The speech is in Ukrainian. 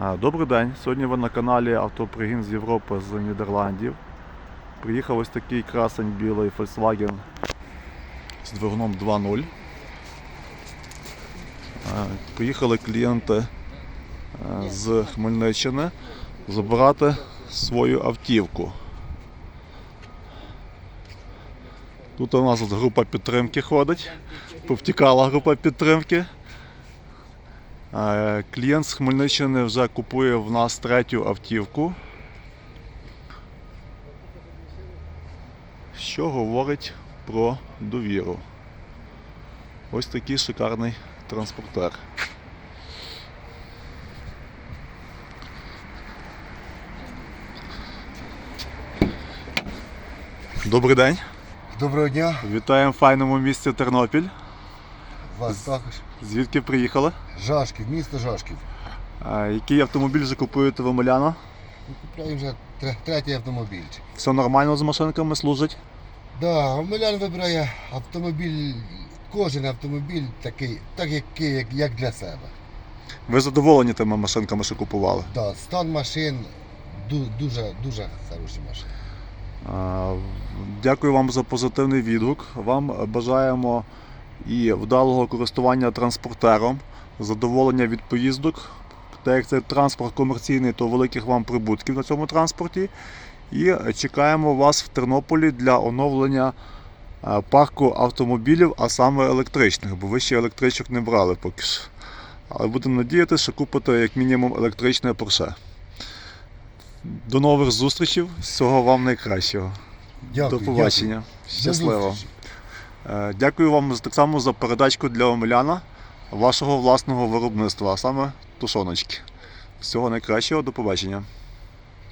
Добрий день. Сьогодні ви на каналі Автопригін з Європи з Нідерландів. Приїхав ось такий красень білий Volkswagen з двигуном 2.0. Приїхали клієнти е, з Хмельниччини забирати свою автівку. Тут у нас група підтримки ходить. Повтікала група підтримки. Е, Клієнт з Хмельниччини вже купує в нас третю автівку. Що говорить про довіру. Ось такий шикарний транспортер. Добрий день. Доброго дня, Вітаємо в файному місті Тернопіль. Вас також. Звідки приїхали? Жашків, місто Жашків. Е, Який автомобіль вже купуєте в Омеляна? Купляємо вже тре- третій автомобільчик. Все нормально з машинками служить? Да, Омелян вибирає автомобіль, кожен автомобіль такий, так який, як, як для себе. Ви задоволені тими машинками, що купували? Да, стан машин ду- дуже, дуже хороші машини. Дякую вам за позитивний відгук. Вам бажаємо і вдалого користування транспортером, задоволення від поїздок. Так як це транспорт комерційний, то великих вам прибутків на цьому транспорті. І чекаємо вас в Тернополі для оновлення е, парку автомобілів, а саме електричних, бо ви ще електричок не брали поки що. Але будемо надіятися, що купите як мінімум електричне Porsche. До нових зустрічей, всього вам найкращого. Дякую. До побачення. дякую. Щасливо. Е, Дякую вам так само за передачку для Омеляна вашого власного виробництва, а саме тушоночки. Всього найкращого, до побачення.